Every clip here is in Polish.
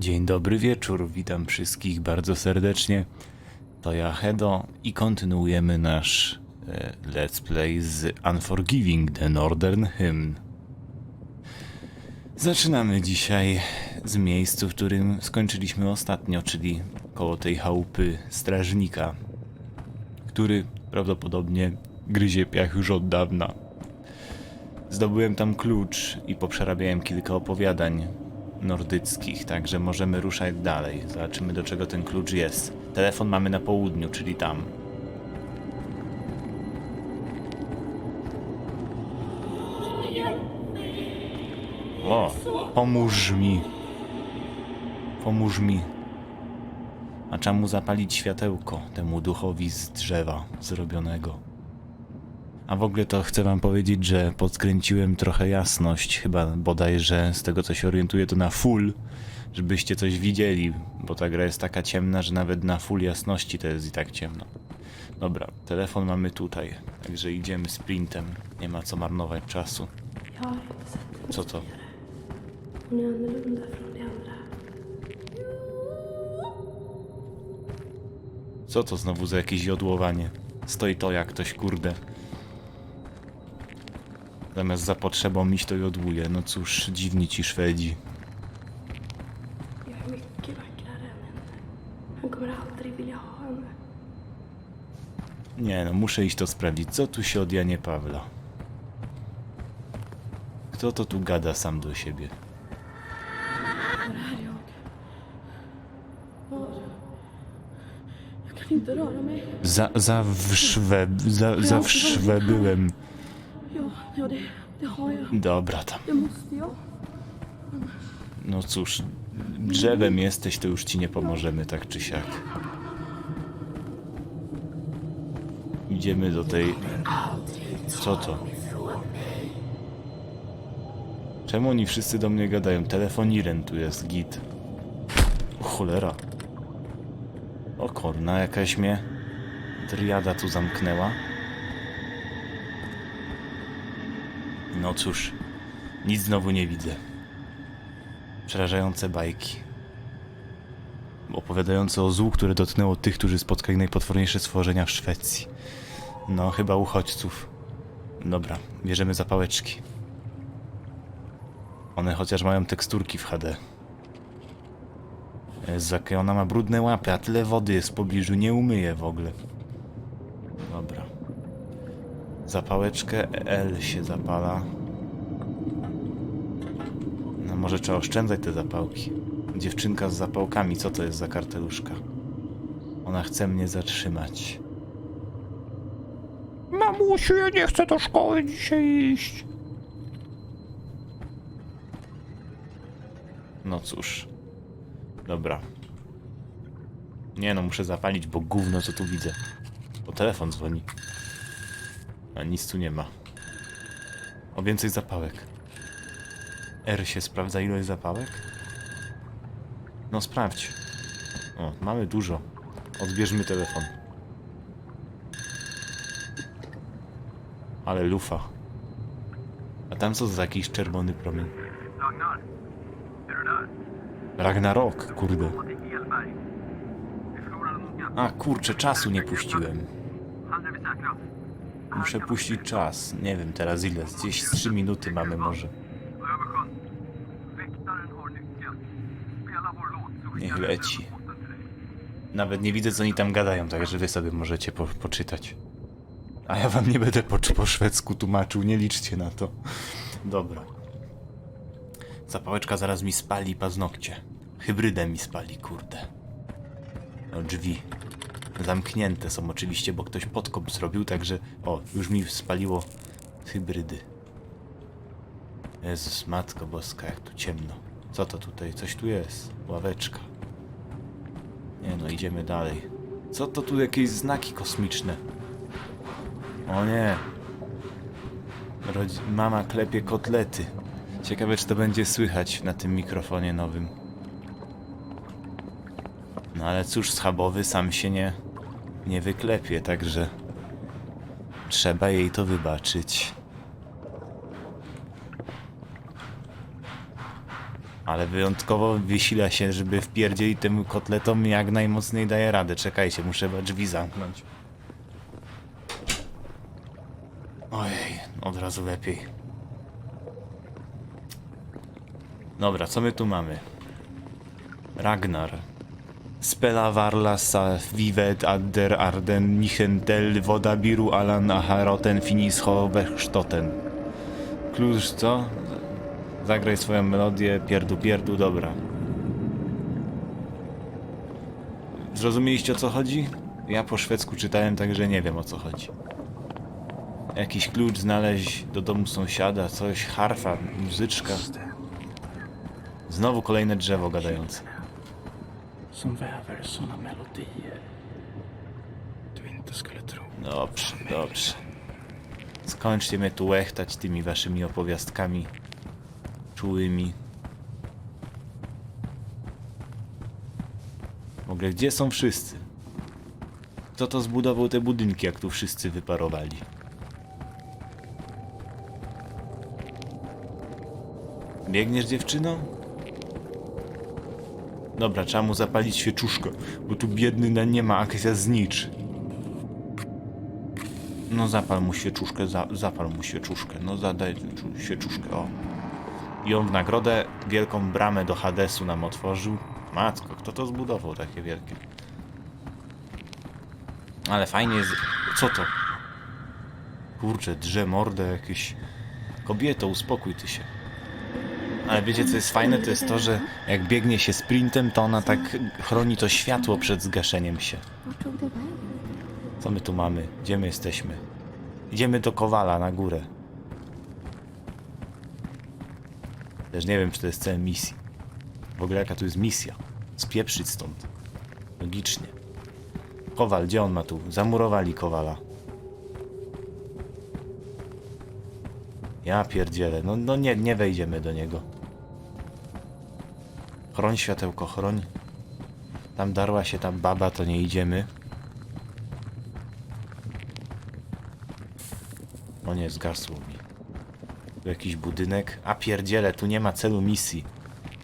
Dzień dobry wieczór, witam wszystkich bardzo serdecznie. To ja Hedo i kontynuujemy nasz e, let's play z Unforgiving the Northern Hymn. Zaczynamy dzisiaj z miejscu, w którym skończyliśmy ostatnio, czyli koło tej chałupy strażnika, który prawdopodobnie gryzie piach już od dawna. Zdobyłem tam klucz i poprzerabiałem kilka opowiadań nordyckich, także możemy ruszać dalej. Zobaczymy do czego ten klucz jest. Telefon mamy na południu, czyli tam. O, pomóż mi. Pomóż mi. A czemu zapalić światełko temu duchowi z drzewa zrobionego? A w ogóle to chcę wam powiedzieć, że podkręciłem trochę jasność, chyba bodajże z tego co się orientuję to na full, żebyście coś widzieli, bo ta gra jest taka ciemna, że nawet na full jasności to jest i tak ciemno. Dobra, telefon mamy tutaj, także idziemy sprintem, nie ma co marnować czasu. Co to? Hon är annorlunda från de andra. Co to znowu za jakieś jodłowanie? Stoi to jak ktoś, kurde. Zamiast za potrzebą iść to jodłuje. No cóż, dziwni ci Szwedzi. Jag är mycket vackrare än henne. Han kommer aldrig vilja ha henne. Nie no, muszę iść to sprawdzić. Co tu się od Janie Pawla? Kto to tu gada sam do siebie? Var är jag? Var? Jag kan inte röra mig. Za, za wszwe, za, za wszwe byłem. Ja, ja det, det har jag. Dobra tam. No cóż, drzewem jesteś, to już ci nie pomożemy tak czy siak. Idziemy do tej... Co to? Czemu oni wszyscy do mnie gadają? Telefoniren tu jest, git. O cholera. O korna, jakaś mnie... Driada tu zamknęła. No cóż, nic znowu nie widzę. Przerażające bajki. Opowiadające o złu, które dotknęło tych, którzy spotkali najpotworniejsze stworzenia w Szwecji. No, chyba uchodźców. Dobra, bierzemy zapałeczki. One chociaż mają teksturki w HD. Jezu, jakie ona ma brudne łapy, a tyle wody jest w pobliżu, nie umyje w ogóle. Zapałeczkę L się zapala. No może trzeba oszczędzać te zapałki. Dziewczynka z zapałkami, co to jest za karteluszka? Ona chce mnie zatrzymać. Mamusiu, ja nie chcę do szkoły dzisiaj iść. No cóż. Dobra. Nie no, muszę zapalić, bo gówno co tu widzę. Bo telefon dzwoni. A nic tu nie ma. O więcej zapałek. R się sprawdza ilość zapałek? No sprawdź. O, mamy dużo. Odbierzmy telefon. Ale lufa. A tam co za jakiś czerwony promień? Ragnarok, kurde. A kurczę, czasu nie puściłem. Han är vi säkra. Muszę puścić czas. Nie wiem teraz ile. Gdzieś z 3 minuty mamy może. Niech leci. Nawet nie widzę co oni tam gadają, także wy sobie możecie po, poczytać. A ja wam nie będę po, po szwedzku tłumaczył, nie liczcie na to. Dobra. Zapałeczka zaraz mi spali paznokcie. Hybrydę mi spali, kurde. No drzwi. Zamknięte są oczywiście, bo ktoś podkop zrobił, także... O, już mi spaliło hybrydy. Jezus, Matko Boska, jak tu ciemno. Co to tutaj? Coś tu jest. Ławeczka. Nie no, idziemy dalej. Co to tu jakieś znaki kosmiczne? O nie. Rodzi- Mama klepie kotlety. Ciekawe, czy to będzie słychać na tym mikrofonie nowym. No ale cóż, schabowy sam się nie, nie wyklepie, także trzeba jej to wybaczyć. Ale wyjątkowo wysila się, żeby wpierdzielić tym kotletom jak najmocniej daje radę. Czekajcie, muszę drzwi zamknąć. Ojej, od razu lepiej. Dobra, co my tu mamy? Ragnar. Spela Varla sa vivet adder arden nichentel vodabiru alan aharoten finisho wechsztoten. Klucz co? Zagraj swoją melodię, pierdu pierdu, dobra. Zrozumieliście o co chodzi? Ja po szwedzku czytałem, także nie wiem o co chodzi. Jakiś klucz znaleźć do domu sąsiada, coś, harfa, muzyczka. Znowu kolejne drzewo gadające. Som väver såna melodier du inte skulle tro. Dobrze, dobrze. Skończcie mnie tu łechtać tymi waszymi opowiastkami czułymi. W ogóle, gdzie są wszyscy? Kto to zbudował te budynki, jak tu wszyscy wyparowali? Biegniesz, dziewczyno? Dobra, trzeba mu zapalić świeczuszkę, bo tu biedny na nie ma akcja znicz. No zapal mu świeczuszkę, za, zapal mu świeczuszkę, no zadaj czu- świeczuszkę, o. I on w nagrodę wielką bramę do Hadesu nam otworzył. Matko, kto to zbudował takie wielkie? Ale fajnie jest... Co to? Kurczę, drze mordę jakieś... Kobieto, uspokój ty się. Ale wiecie co jest fajne? To jest to, że jak biegnie się sprintem, to ona tak chroni to światło przed zgaszeniem się. Co my tu mamy? Gdzie my jesteśmy? Idziemy do Kowala na górę. Też nie wiem, czy to jest cel misji. W ogóle jaka tu jest misja? Spieprzyć stąd. Logicznie. Kowal, gdzie on ma tu? Zamurowali Kowala. Ja pierdzielę. No, no nie, nie wejdziemy do niego. Chroń światełko, chroń. Tam darła się tam baba, to nie idziemy. O nie, zgasło mi. Tu jakiś budynek. A pierdziele, tu nie ma celu misji.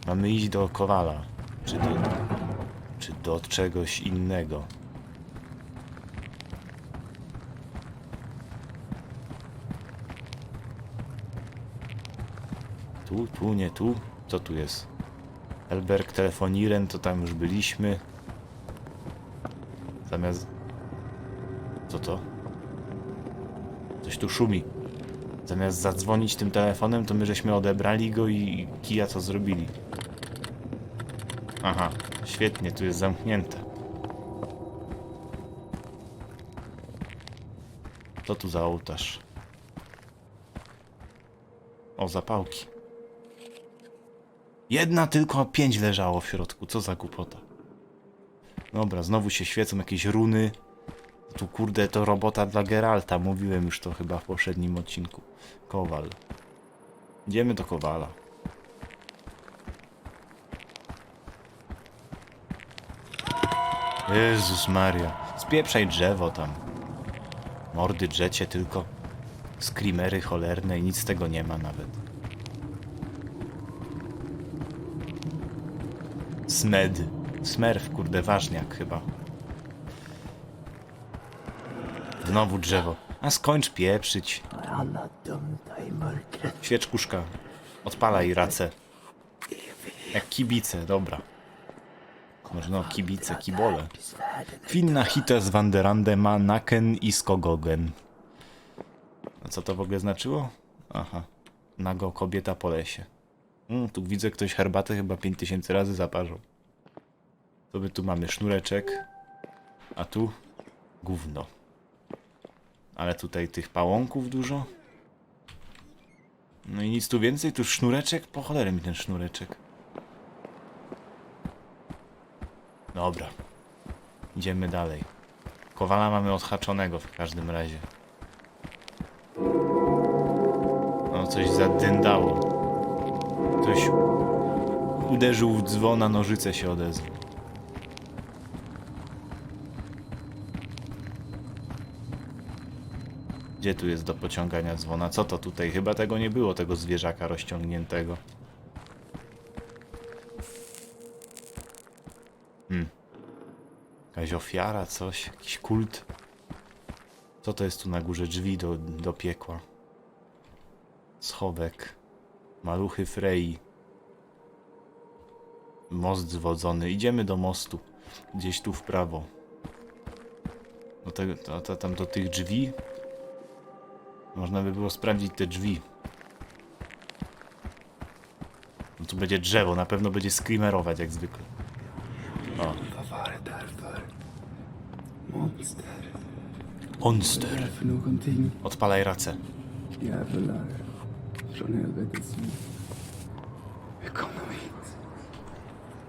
Mamy iść do Kowala. Czy do... Czy do czegoś innego. Tu, tu, nie tu. Co tu jest? Elberg Telefoniren, to tam już byliśmy. Zamiast... Co to? Coś tu szumi. Zamiast zadzwonić tym telefonem, to my żeśmy odebrali go i kija co zrobili. Aha, świetnie, tu jest zamknięte. Co tu za ołtarz? O, zapałki. Jedna tylko, a pięć leżało w środku. Co za głupota. Dobra, znowu się świecą jakieś runy. Tu kurde to robota dla Geralta, mówiłem już to chyba w poprzednim odcinku. Kowal. Idziemy do Kowala. Jezus Maria. Spieprzaj drzewo tam. Mordy drzecie tylko. Screamery cholerne i nic z tego nie ma nawet. Smed. Smerf, kurde, ważniak chyba. Znowu drzewo. A skończ pieprzyć. Świeczkuszka. Odpalaj racę. Jak kibice, dobra. Może no, kibice, kibole. Kwinna hites wanderande ma naken i skogogen. A co to w ogóle znaczyło? Aha. Nago kobieta po lesie. Mm, tu widzę ktoś herbatę chyba 5000 razy zaparzył. To my tu mamy sznureczek. A tu gówno. Ale tutaj tych pałąków dużo. No i nic tu więcej, tu sznureczek? Po cholerę mi ten sznureczek. Dobra. Idziemy dalej. Kowala mamy odhaczonego w każdym razie. No coś zadyndało. Ktoś uderzył w dzwona, nożyce się odezwał. Gdzie tu jest do pociągania dzwona? Co to tutaj? Chyba tego nie było, tego zwierzaka rozciągniętego. Hmm. Jakaś ofiara, coś, jakiś kult. Co to jest tu na górze? Drzwi do, do piekła. Schowek. Maluchy Frei. Most zwodzony. Idziemy do mostu. Gdzieś tu w prawo. Do tego, to, to, tam do tych drzwi. Można by było sprawdzić te drzwi. No tu będzie drzewo, na pewno będzie screamerować jak zwykle. O? Monster? monster. Odpalaj racę. Djävular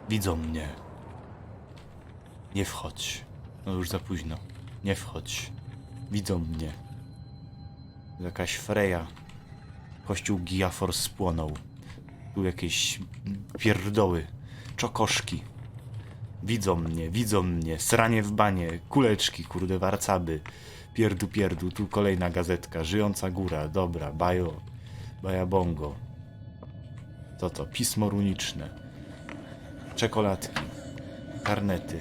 Widzą mnie. Nie wchodź. No już za późno. Nie wchodź. Widzą mnie. Jakaś freja. Kościół Giafor spłonął. Tu jakieś pierdoły. Czokoszki. Widzą mnie, widzą mnie. Sranie w banie. Kuleczki, kurde, warcaby. Pierdu, pierdu. Tu kolejna gazetka. Żyjąca góra. Dobra, bajo. Baja bongo. Co to? Pismo runiczne czekoladki, karnety.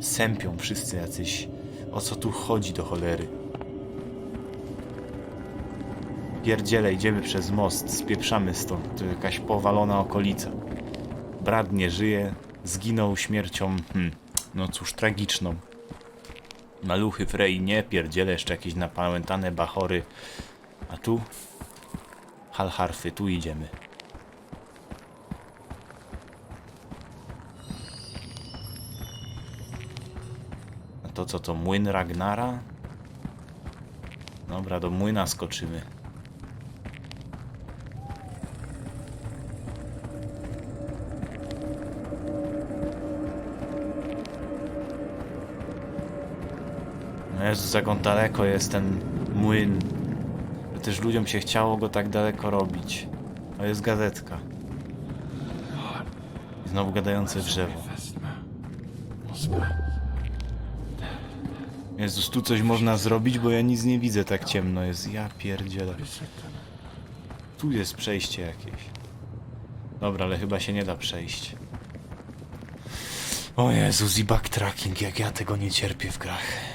Sępią wszyscy jacyś. O co tu chodzi do cholery? Pierdziele, idziemy przez most, spieprzamy stąd. To jakaś powalona okolica. Brat nie żyje, zginął śmiercią, hmm, no cóż, tragiczną. Maluchy Frey nie, pierdziele, jeszcze jakieś napałętane bachory. A tu? Halharfy, tu idziemy. A to co to, młyn Ragnara? Dobra, do młyna skoczymy. Jezus, jak on daleko jest ten młyn. Też ludziom się chciało go tak daleko robić. To jest gazetka. I znowu gadające drzewo. Jezus, tu coś można zrobić, bo ja nic nie widzę, tak ciemno jest. Ja pierdzielę. Tu jest przejście jakieś. Dobra, ale chyba się nie da przejść. O Jezus, i backtracking, jak ja tego nie cierpię w grach.